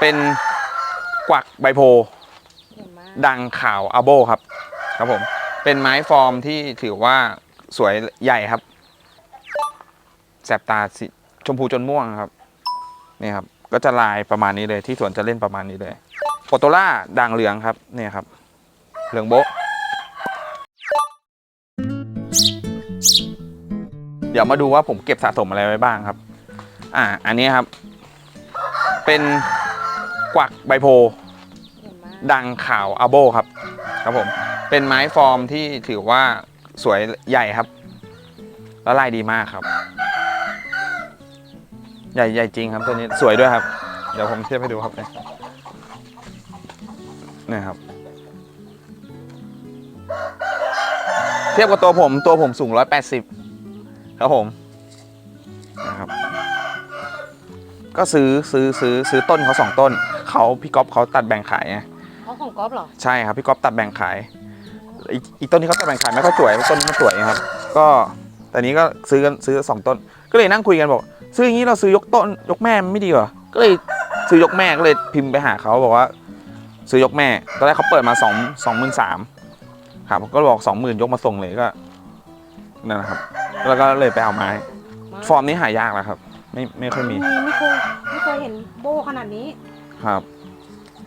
เป็นกวักใบโพเห็นไหมดังข่าวอาโบครับ ครับผม เป็นไม้ฟอร์มที่ถือว่าสวยใหญ่ครับ แสบตาสีชมพูจนม่วงครับ นี่ครับ ก็จะลายประมาณนี้เลยที่สวนจะเล่นประมาณนี้เลยโปโตล่าด่างเหลืองครับเนี่ยครับ เหลืองโบ๊ะเดี๋ยวมาดูว่าผมเก็บสะสมอะไรไว้บ้างครับ อ่า อันนี้ครับ เป็น กวักใบโพเห็นไหมดังข่าวอาโบครับ ครับผม เป็นไม้ฟอร์มที่ถือว่าสวยใหญ่ครับ แล้วลายดีมากครับ ใหญ่ใหญ่จริงครับตัวนี้สวยด้วยครับ เดี๋ยวผมเทียบให้ดูครับเนี่ยเนี่ยครับ เทียบกับตัวผมตัวผมสูง 180 ครับผม ก็ซื้อซื้อซื้อซื้อต้นเขาสองต้นเขาพี่ก๊อฟเขาตัดแบ่งขายไงเขาของก๊อฟเหรอใช่ครับพี่ก๊อฟตัดแบ่งขายอีกอีกต้นที่เขาตัดแบ่งขายไม่ค่อยสวยต้นนี้มันสวยครับ ก็แต่นี้ก็ซื้อกันซื้อสองต้น ก็เลยนั่งคุยกันบอกซื้ออย่างนี้เราซื้อยกต้นยกแม่มันไม่ดีเหรอก็เลยซื้อยกแม่ก็เลยพิมพ์ไปหาเขาบอกว่า ซื้อยกแม่ตอนแรกเขาเปิดมาสองสองหมื่นสามครับผมก็บอกสองหมื่นยกมาส่งเลยก็นั่นแหละครับ แล้วก็เลยไปเอาไม้ ฟอร์มนี้หายากแล้วครับ ไม่ไม่ค่อยมีไม่เคยไม่เคยเห็นโบขนาดนี้ ครับ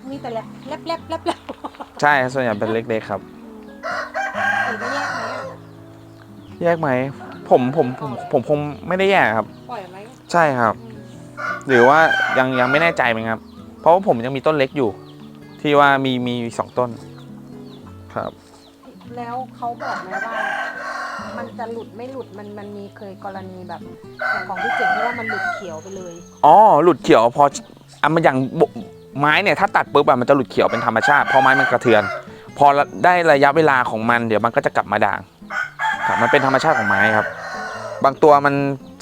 มีแต่แลบแลบแลบแลบแลบใช่ส่วนใหญ่เป็นเล็กๆครับเห็นได้แยกไหมอะแยกไหมผมผมผมผมคงไม่ได้แยกครับ ปล่อยไหมใช่ครับ อืมหรือว่ายังยังไม่แน่ใจเหมือนกันครับ เพราะว่าผมยังมีต้นเล็กอยู่ ที่ว่ามีมีสองต้น ครับ แล้วเขาบอกไหมว่า มันจะหลุดไม่หลุดมันมันมีเคยกรณีแบบอย่างของพี่เจ๋งที่ว่ามันหลุดเขียวไปเลยอ๋อหลุดเขียวพออะมันอย่างบไม้เนี่ยถ้าตัดปุ๊บอะมันจะหลุดเขียวเป็นธรรมชาติพราะไม้มันกระเทือน พอได้ระยะเวลาของมันเดี๋ยวมันก็จะกลับมาด่างครับมันเป็นธรรมชาติของไม้ครับ บางตัวมัน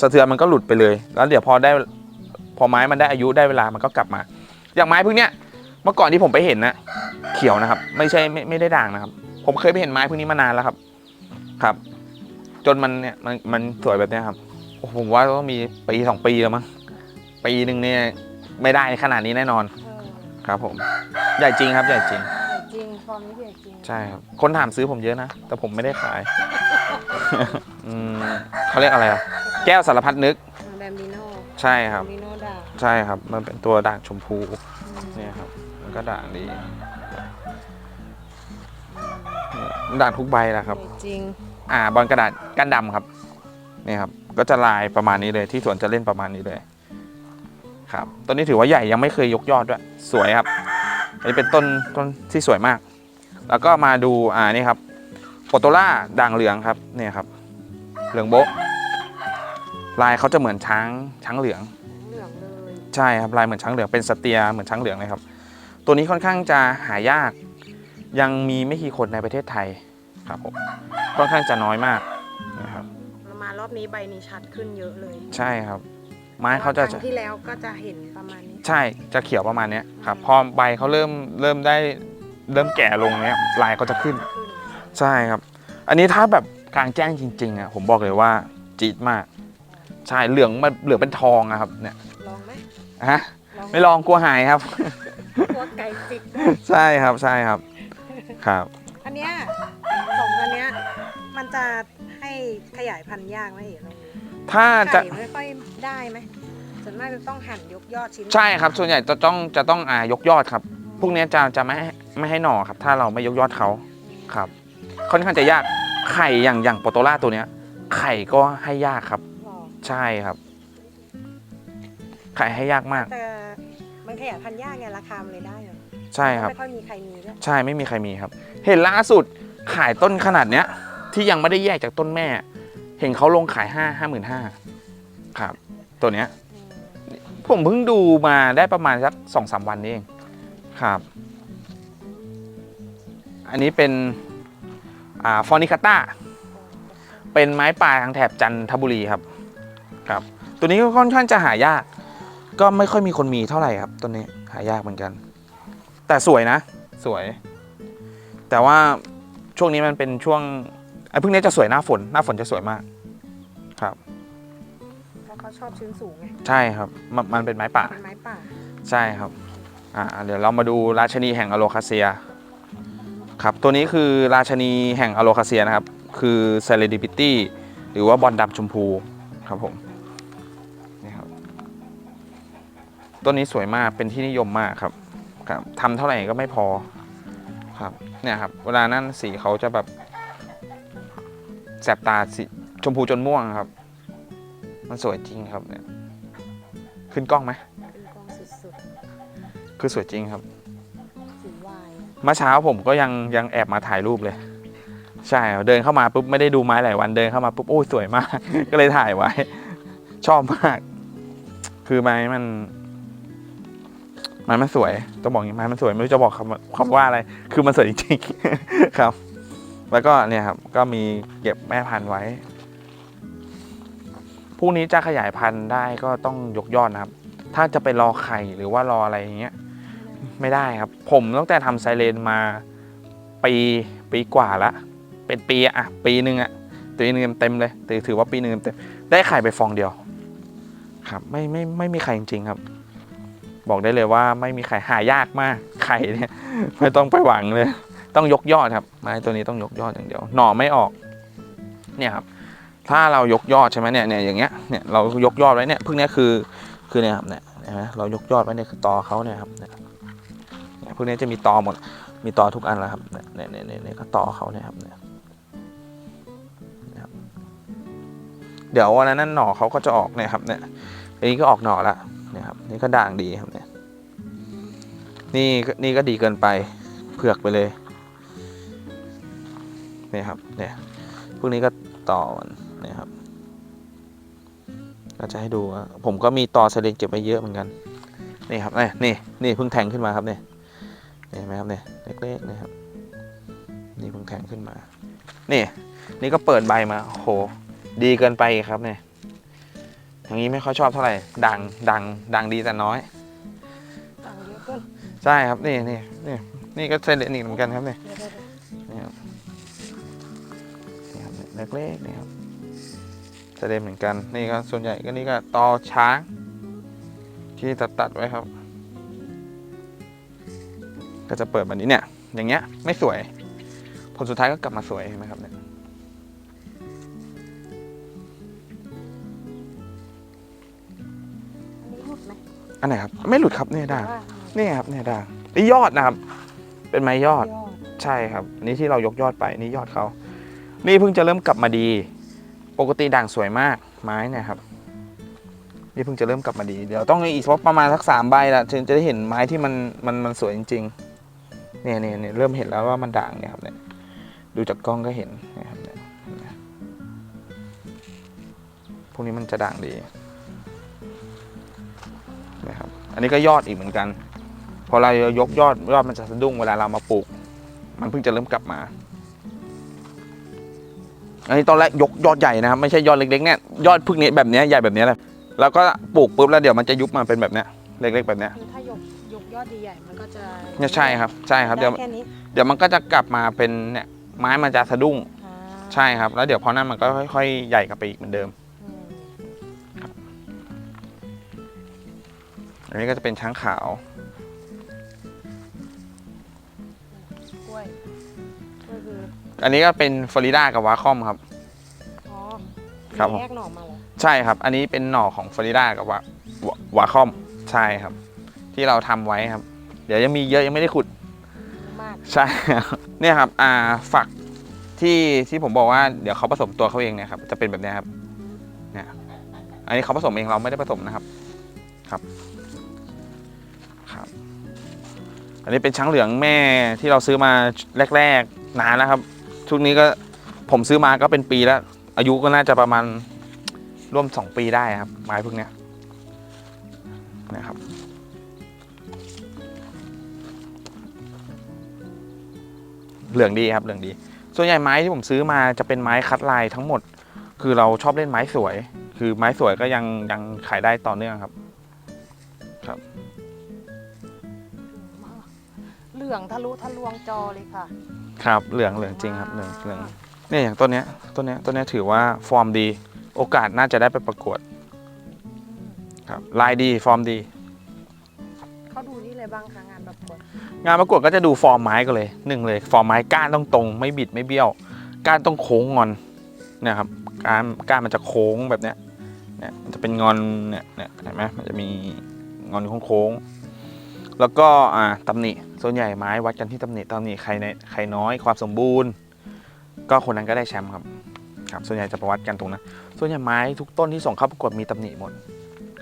สะเทือนมันก็หลุดไปเลย แล้วเดี๋ยวพอได้พอไม้มันได้อายุได้เวลามันก็กลับมา อย่างไม้พวกเนี้ยเมื่อก่อนที่ผมไปเห็นนะเขียวนะครับ ไม่ใช่ไม่ไม่ได้ด่างนะครับ ผมเคยไปเห็นไม้พวกนี้มานานแล้วครับ ครับ จนมันเนี่ยมันมันสวยแบบเนี้ยครับโอ้โหผมว่าต้องมีปีสองปีแล้วมั้งปีหนึ่งเนี่ยไม่ได้ขนาดนี้แน่นอนเออครับ ผมใหญ่จริงครับใหญ่จริง ใหญ่จริงฟอร์มนี้ใหญ่จริงใช่ครับ คนถามซื้อผมเยอะนะ แต่ผมไม่ได้ขาย อืมเขาเรียกอะไรอะแก้วสารพัดนึก แบมบิโน่ใช่ครับแบมบิโน่ด่างใช่ครับ มันเป็นตัวด่างชมพูอืมเนี่ยครับ มันก็ด่างดีเนี่ยด่างทุกใบแหละครับ ใหญ่จริง อ่าบอลกระดาษก้านดำครับนี่ครับก็จะลายประมาณนี้เลยที่สวนจะเล่นประมาณนี้เลยครับต้นนี้ถือว่าใหญ่ยังไม่เคยยกยอดด้วยสวยครับ อันนี้เป็นต้นต้นที่สวยมาก แล้วก็มาดูอ่านี่ครับโปโตล่าด่างเหลืองครับเนี่ยครับ เหลืองโบ๊ะลายเขาจะเหมือนช้างช้างเหลืองเหลืองเลยใช่ครับลายเหมือนช้างเหลืองเป็นสเตียเหมือนช้างเหลืองเลยครับ ตัวนี้ค่อนข้างจะหายากยังมีไม่กี่คนในประเทศไทย ครับผมค่อนข้างจะน้อยมากนะครับ มารอบนี้ใบนี้ชัดขึ้นเยอะเลยใช่ครับ ไม้เขาจะครั้งที่แล้วก็จะเห็นประมาณนี้ ใช่จะเขียวประมาณเนี้ยครับพอใบเขาเริ่มเริ่มได้เริ่มแก่ลงเนี้ยลายเขาจะขึ้น ขึ้นใช่ครับ อันนี้ถ้าแบบกลางแจ้งจริงๆอะผมบอกเลยว่าจี๊ดมาก ใช่เหลืองมันเหลืองเป็นทองอะครับเนี่ยลองไหมฮะลองหไม่ลองกลัวหายครับ ตัวไก่จิก ใช่ครับใช่ครับครับ อันเนี้ยสองตัว เนี้ยมันจะให้ขยายพันธุ์ยากไหมเอ๋ลองดูถ้าจะไข่ไม่ค่อยได้ไหมส่วนมากจะต้องหั่นยกยอดชิ้นใช่ครับ ส่วนใหญ่จะต้องจะต้องอ่ายกยอดครับ พวกเนี้ยจะจะไม่ให้ไม่ให้หน่อครับ ถ้าเราไม่ยกยอดเขาครับ ค่อนข้างจะยากไข่อย่างอย่างโปโตล่าตัวเนี้ย ไข่ก็ให้ยากครับ หรอใช่ครับ ไข่ให้ยากมาก แต่มันขยายพันธุ์ยากไงราคามันเลยได้เหรอใช่ครับ ไม่ค่อยมีใครมีด้วยใช่ไม่มีใครมีครับ เห็นล่าสุด ขายต้นขนาดเนี้ย ที่ยังไม่ได้แยกจากต้นแม่ เห็นเขาลงขายห้าห้าหมื่นห้าครับ ตัวเนี้ยผมเพิ่งดูมาได้ประมาณสักสองสามวันนี้เองครับ อันนี้เป็นอ่าฟอนิคาต้าเป็นไม้ป่าทางแถบจันทบุรีครับครับ ตัวนี้ก็ค่อนข้างจะหายาก ก็ไม่ค่อยมีคนมีเท่าไหร่ครับตัวนี้หายากเหมือนกัน แต่สวยนะ สวย แต่ว่า ช่วงนี้มันเป็นช่วงไอ้พวกนี้จะสวยหน้าฝน หน้าฝนจะสวยมาก ครับ เพราะเขาชอบชื้นสูงไงใช่ครับมันมันเป็นไม้ป่า เป็นไม้ป่า ใช่ครับ อ่า เดี๋ยวเรามาดูราชนีแห่งอโลคาเซีย ครับ ตัวนี้คือราชนีแห่งอโลคาเซียนะครับ คือ c e l e b r i t y หรือว่าบอลดำชมพูครับผม นี่ครับ ต้นนี้สวยมาก เป็นที่นิยมมากครับ ครับทำเท่าไหร่ก็ไม่พอ ครับเนี่ยครับ เวลานั้นสีเขาจะแบบแสบตาสีชมพูจนม่วงครับ มันสวยจริงครับเนี่ยขึ้นกล้องไหมเป็นกองสุดคือสวยจริงครับ ๆ สีวายอะเมื่อเช้าผมก็ยังยังแอบมาถ่ายรูปเลย ใช่ครับเดินเข้ามาปุ๊บไม่ได้ดูไม้หลายวันเดินเข้ามาปุ๊บโอ้ยสวยมาก ก็เลยถ่ายไว้ ชอบมาก คือไม้มัน ไม้มันสวยต้องบอกอย่างไม้มันสวยไม่รู้จะบอกคำคำว่าอะไร คือมันสวยจริงๆครับ แล้วก็เนี่ยครับก็มีเก็บแม่พันธุ์ไว้พรุ่งนี้จะขยายพันธุ์ได้ก็ต้องยกยอดนะครับ ถ้าจะไปรอไข่หรือว่ารออะไรอย่างเงี้ยไม่ได้ครับ ผมตั้งแต่ทำไซเรนมาปีปีกว่าละ เป็นปีอะปีหนึ่งอะปีหนึ่งเต็มเลยถือว่าปีหนึ่งเต็มได้ไข่ไปฟองเดียว ครับ ไม่ไม่ไม่มีไข่จริงๆครับ บอกได้เลยว่าไม่มีไข่หายากมากไข่เนี่ยไม่ต้องไปหวังเลย ต้องยกยอดครับไม้ตัวนี้ต้องยกยอดอย่างเดียวหน่อไม่ออกเนี่ยครับถ้าเรายกยอดใช่ไหมเนี่ยเนี่ยอย่างเงี้ยเนี่ยเรายกยอดไว้เนี่ยพึ่งเนี้ยคือคือเนี่ยครับเนี่ยเห็นไหมเรายกยอดไว้เนี่ยคือตอเขาเนี่ยครับเนี่ยเนี่ยพวกนี้จะมีตอหมด มีตอทุกอันแล้วครับเนี่ยเนี่ยเนี่ยเนี่ยก็ตอเขาเนี่ยครับเนี่ยครับเดี๋ยววันนั้นหน่อเขาก็จะออกเนี่ยครับเนี่ยอันนี้ก็ออกหน่อละ นี่ยครับนี่ก็ด่างดีครับเนี่ยนี่นี่ก็ดีเกินไปเผือกไปเลยเนี่ยครับเนี่ยพวกนี้ก็ต่อมันเนี่ยครับก็จะให้ดูผมก็มีต่อสลิงเก็บไว้เยอะเหมือนกันนี่ครับนี่นี่นี่เพิ่งแทงขึ้นมาครับเนี่ยเห็นไหมครับเนี่ยเล็กๆนะครับ นี่เพิ่งแทงขึ้นมา นี่ นี่ก็เปิดใบมาโหดีเกินไปครับเนี่ย อย่างนี้ไม่ค่อยชอบเท่าไหร่ดังดังดังดีแต่น้อย ต่างเยอะเกินใช่ครับนี่นี่นี่นี่ก็เซเลนิกเหมือนกันครับเนี่ย เดี๋ยวๆนี่ครับนี่ครับเล็กๆนี่ครับเซเลนเหมือนกัน นี่ก็ส่วนใหญ่ก็นี่ก็ตอช้าง ที่ตัดตัดๆไว้ครับ ก็จะเปิดแบบนี้เนี่ย อย่างเงี้ยไม่สวย ผลสุดท้ายก็กลับมาสวยเห็นไหมครับเนี่ย อันไหนครับ ไม่หลุดครับเนี่ยด่างว่านี่ครับเนี่ยด่างนี่ยอดนะครับ เป็นไม้ยอดยอดใช่ครับอันนี่ที่เรายกยอดไปนี่ยอดเขานี่เพิ่งจะเริ่มกลับมาดี ปกติด่างสวยมากไม้เนี่ยครับ นี่เพิ่งจะเริ่มกลับมาดี เดี๋ยวต้องอีกสักประมาณสักสามใบละถึงจะได้เห็นไม้ที่มันมันมันสวยจริงๆเนี่ยเนี่ยเนี่ยเริ่มเห็นแล้วว่ามันด่างเนี่ยครับเนี่ยดูจากกล้องก็เห็นนะครับเนี่ยเนี่ยพวกนี้มันจะด่างดี นะครับ อันนี้ก็ยอดอีกเหมือนกัน พอเรายกยอดยอดมันจะสะดุ้งเวลาเรามาปลูก มันเพิ่งจะเริ่มกลับมา อันนี้ตอนแรกยกยอดใหญ่นะครับไม่ใช่ยอดเล็กๆเนี่ยยอดพึ่งนี้แบบเนี้ยใหญ่แบบเนี้ยเลยแล้วก็ปลูกปุ๊บแล้วเดี๋ยวมันจะยุบมาเป็นแบบเนี้ยเล็กๆแบบเนี้ยคือถ้ายกยกยอดใหญ่ๆมันก็จะเนี่ยใช่ครับใช่ครับเดี๋ยวได้แค่นี้เดี๋ยวมันก็จะกลับมาเป็นเนี่ยไม้มันจะสะดุ้งอ่า ใช่ครับ แล้วเดี๋ยวพอนั้นมันก็ค่อยๆใหญ่กลับไปอีกเหมือนเดิมอืม อันนี้ก็จะเป็นช้างขาวกล้วยกล้วยคืออันนี้ก็เป็นฟลอริดากับวาคอมครับ อ๋อครับผม แยกหน่อมาเหรอใช่ครับ อันนี้เป็นหน่อของฟลอริดากับวาวาวาคอมใช่ครับ ที่เราทำไว้ครับ เดี๋ยวยังมีเยอะยังไม่ได้ขุด เยอะมากใช่ครับเนี่ยครับอ่าฝักที่ที่ผมบอกว่าเดี๋ยวเขาผสมตัวเขาเองเนี่ยครับจะเป็นแบบเนี้ยครับเนี่ยอันนี้เขาผสมเองเราไม่ได้ผสมนะครับครับ อันนี้เป็นช้างเหลืองแม่ที่เราซื้อมาแรกๆนานแล้วครับ ชุดนี้ก็ผมซื้อมาก็เป็นปีแล้ว อายุก็น่าจะประมาณร่วมสองปีได้ครับ ไม้พวกเนี้ยนะครับ เหลืองดีครับเหลืองดี ส่วนใหญ่ไม้ที่ผมซื้อมาจะเป็นไม้คัดลายทั้งหมด คือเราชอบเล่นไม้สวย คือไม้สวยก็ยังยังขายได้ต่อเนื่องครับ ลืองทะลุทะลวงจอเลยค่ะ ครับเหลืองเหลืองจริงครับเหลืองเหลืองเนี่ยอย่างต้นเนี้ยต้นเนี้ยต้นเนี้ยถือว่าฟอร์มดี โอกาสน่าจะได้ไปประกวดครับลายดีฟอร์มดี เขาดูที่อะไรบ้างคะงานประกวดงานประกวดก็จะดูฟอร์มไม้กันเลยหนึ่งเลย ฟอร์มไม้ก้านต้องตรง ไม่บิดไม่เบี้ยว ก้านต้องโค้งงอนเนะครับก้านก้านมันจะโค้งแบบเนี้ยเนี่ยมันจะเป็นงอนเนี่ยเนี่ยเห็นไหมมันจะมีงอนโค้งๆแล้วก็อ่าตำหนิ ส่วนใหญ่ไม้วัดกันที่ตำหนิตำหนิใครในใครน้อยความสมบูรณ์ ก็คนนั้นก็ได้แชมป์ครับครับส่วนใหญ่จะประวัดกันตรงนั้นส่วนใหญ่ไม้ทุกต้นที่ส่งเข้าประกวดมีตำหนิหมด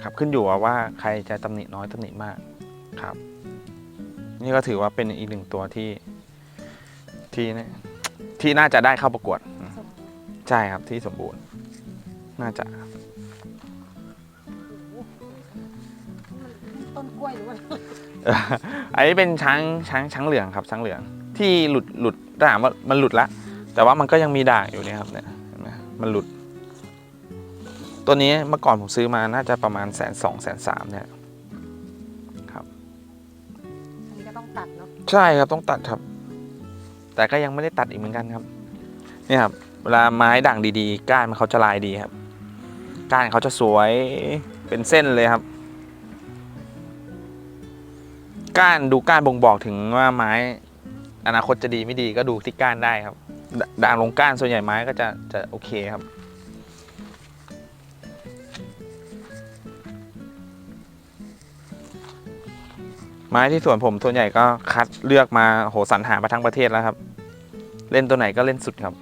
ครับขึ้นอยู่ว่าใครจะตำหนิน้อยตำหนิมากครับ นี่ก็ถือว่าเป็นอีกหนึ่งตัวที่ที่นี่ที่น่าจะได้เข้าประกวด ใช่ครับที่สมบูรณ์ น่าจะต้นกล้วยหรือว่า อันนี้เป็นช้างช้างช้างเหลืองครับช้างเหลือง ที่หลุดหลุดด่างว่ามันหลุดละ แต่ว่ามันก็ยังมีด่างอยู่เนี่ยครับเนี่ยเห็นไหมมันหลุด ตัวนี้เมื่อก่อนผมซื้อมาน่าจะประมาณแสนสองแสนสามเนี่ยอันนี้ก็ต้องตัดเนาะใช่ครับต้องตัดครับ แต่ก็ยังไม่ได้ตัดอีกเหมือนกันครับเนี่ยครับเวลาไม้ด่างดีๆ ก้านมันเขาจะลายดีครับ ก้านเขาจะสวยเป็นเส้นเลยครับ ก้านดูก้านบ่งบอกถึงว่าไม้อนาคตจะดีไม่ดีก็ดูที่ก้านได้ครับดด่างลงก้านส่วนใหญ่ไม้ก็จะจะโอเคครับ ไม้ที่สวนผมส่วนใหญ่ก็คัดเลือกมาโหสรรหามาทั้งประเทศแล้วครับ เล่นตัวไหนก็เล่นสุดครับ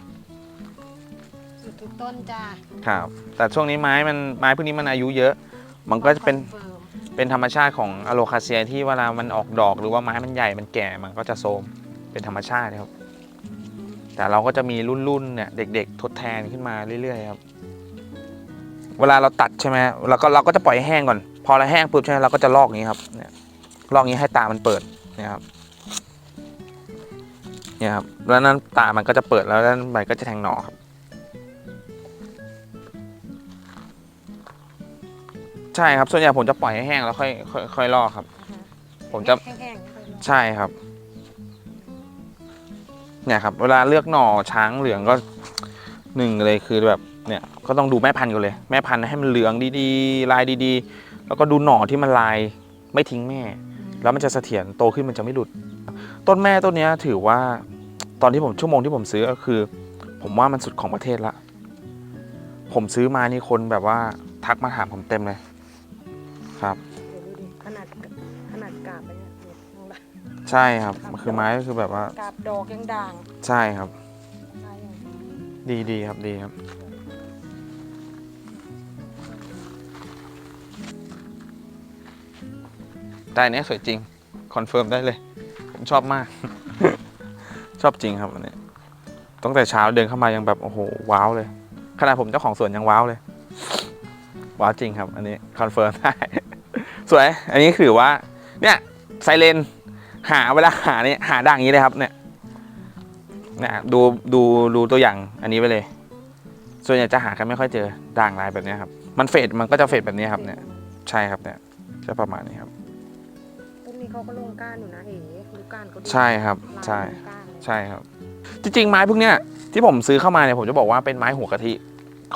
สุดทุกต้นจ้าครับ แต่ช่วงนี้ไม้มันไม้พวกนี้มันอายุเยอะ มันก็จะเป็นคอฟิร์ม เป็นธรรมชาติของอะโลคาเซียที่เวลามันออกดอกหรือว่าไม้มันใหญ่มันแก่มันก็จะโทรมเป็นธรรมชาติครับ แต่เราก็จะมีรุ่นๆเนี่ยเด็ก ๆ ทดแทนขึ้นมาเรื่อยๆครับ เวลาเราตัดใช่ไหมเราก็เราก็จะปล่อยให้แห้งก่อน พอเราแห้งปุ๊บใช่ไหมเราก็จะลอกนี้ครับเนี่ยลอกนี้ให้ตามันเปิดนี่ยครับเนี่ยครับแล้วนั้นตามันก็จะเปิดแล้วนั้นใบก็จะแทงหน่อครับ ใช่ครับส่วนใหญ่ผมจะปล่อยให้แห้งแล้วค่อยค่อยค่อยลอกครับ ผมจะแห้งๆไม่ค่อยร้อนใช่ครับ เนี่ยครับ เวลาเลือกหน่อช้างเหลืองก็หนึ่งเลยคือแบบเนี่ยก็ต้องดูแม่พันธุ์กันเลย แม่พันธุ์ให้มันเหลืองดีๆ ลายดีๆ แล้วก็ดูหน่อที่มันลายไม่ทิ้งแม่ แล้วมันจะเสถียรโตขึ้นมันจะไม่หลุด ต้นแม่ต้นเนี้ยถือว่าตอนที่ผมชั่วโมงที่ผมซื้อก็คือ ผมว่ามันสุดของประเทศละ ผมซื้อมานี่คนแบบว่าทักมาถามผมเต็มเลย ครับ เดี๋ยวดูดิขนาดขนาดกาบไปเนี่ยเนี่ยข้างหลังใช่ครับมันคือไม้ก็คือแบบว่ากาบดอกยังด่างใช่ครับใช่ยังดีดีครับดีครับ แต่อันเนี้ยสวยจริง คอนเฟิร์มได้เลย ผมชอบมาก ชอบจริงครับอันนี้ตั้งแต่เช้าเดินเข้ามายังแบบโอ้โหว้าวเลย ขนาดผมเจ้าของสวนยังว้าวเลย ว้าวจริงครับ อันนี้คอนเฟิร์มได้ สวย อันนี้คือว่าเนี่ยไซเลนหาเวลาหาเนี่ยหาด่างอย่างนี้เลยครับเนี่ยเนี่ยดูดูดูตัวอย่างอันนี้ไปเลย ส่วนใหญ่จะหากันไม่ค่อยเจอด่างลายแบบเนี้ยครับ มันเฟดมันก็จะเฟดแบบนี้ครับเนี่ยใช่ครับเนี่ยจะประมาณนี้ครับต้นนี้เขาก็ลงก้านอยู่นะเอ๋ดูก้านเขาดูใช่ครับลายใช่ลงก้านเลยใช่ครับ จริงๆไม้พวกเนี้ยที่ผมซื้อเข้ามาเนี่ยผมจะบอกว่าเป็นไม้หัวกะทิ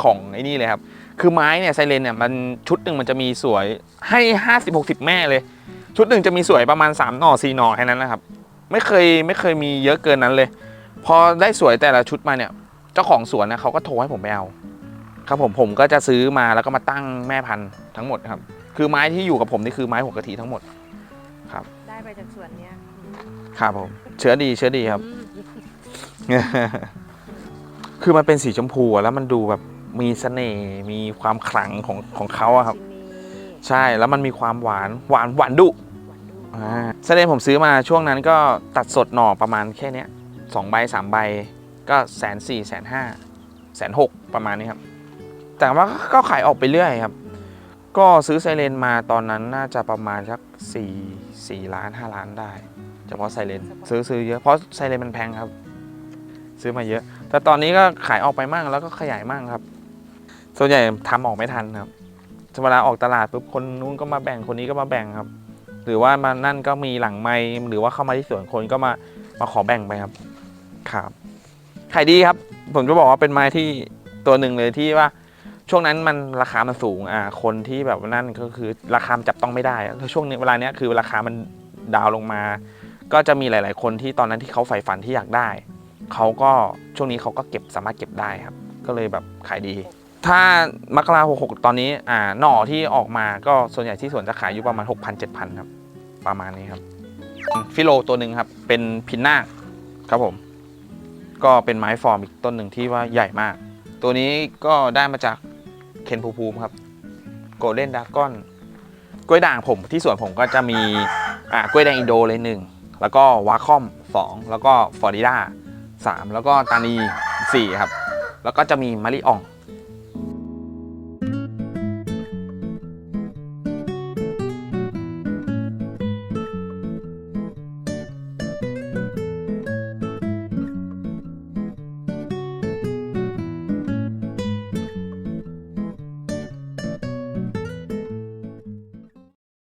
ของไอ้นี่เลยครับ คือไม้เนี่ยไซเลนเนี่ยมันชุดหนึ่งมันจะมีสวยให้ห้าสิบหกสิบแม่เลย ชุดหนึ่งจะมีสวยประมาณสามหน่อสี่หน่อแค่นั้นนะครับ ไม่เคยไม่เคยมีเยอะเกินนั้นเลย พอได้สวยแต่ละชุดมาเนี่ย เจ้าของสวนนะเขาก็โทรให้ผมไปเอาครับผมผมก็จะซื้อมาแล้วก็มาตั้งแม่พันธุ์ทั้งหมดครับ คือไม้ที่อยู่กับผมนี่คือไม้หัวกะทิทั้งหมดได้ไปจากสวนเนี้ยครับผมเชื้อดีเชื้อดีครับอืมคือมันเป็นสีชมพูอะแล้วมันดูแบบ มีเสน่ห์มีความขลังของของเขาอะครับชินีใช่แล้วมันมีความหวานหวานหวานดุหวานดูอ่าเสน่ห์ผมซื้อมาช่วงนั้นก็ตัดสดหน่อประมาณแค่เนี้ยสองใบสามใบก็แสนสี่แสนห้าแสนหกประมาณนี้ครับ แต่ว่าก็ขายออกไปเรื่อยครับอืมก็ซื้อไซเรนมาตอนนั้นน่าจะประมาณสักสี่สี่ล้านห้าล้านได้เฉพาะไซเรนซื้อซื้อเยอะเพราะไซเรนมันแพงครับ ซื้อมาเยอะ แต่ตอนนี้ก็ขายออกไปมั่งแล้วก็ขยายมั่งครับ ส่วนใหญ่ทำออกไม่ทันครับเวลาออกตลาดปุ๊บคนนู้นก็มาแบ่งคนนี้ก็มาแบ่งครับ หรือว่ามานั่นก็มีหลังไม้หรือว่าเข้ามาที่สวนคนก็มามาขอแบ่งไปครับครับขายดีครับ ผมจะบอกว่าเป็นไม้ที่ตัวหนึ่งเลยที่ว่าช่วงนั้นมันราคามันสูงอ่าคนที่แบบนั่นก็คือราคาจับต้องไม่ได้แล้วช่วงนี้เวลาเนี้ยคือราคามันดาวลงมา ก็จะมีหลาย ๆ คนที่ตอนนั้นที่เขาใฝ่ฝันที่อยากได้เขาก็ช่วงนี้เขาก็เก็บสามารถเก็บได้ครับ ก็เลยแบบขายดี ถ้ามกราหกหกตอนนี้อ่าหน่อที่ออกมาก็ส่วนใหญ่ที่สวนจะขายอยู่ประมาณ 6 0 0 0 7,000ครับ ประมาณนี้ครับฟิโลตัวหนึ่งครับ เป็นพินนาคครับผม ก็เป็นไม้ฟอร์มอีกต้นหนึ่งที่ว่าใหญ่มาก ตัวนี้ก็ได้มาจากเคนภูภูมิครับโกลเด้นดากอนกล้วยด่างผมที่สวนผมก็จะมีอ่ากล้วยแดงอินโดเลยหนึ่งแล้วก็วาคอมสองแล้วก็ฟลอริดาสามแล้วก็ตานีสี่ครับ แล้วก็จะมีมะลิอ่อง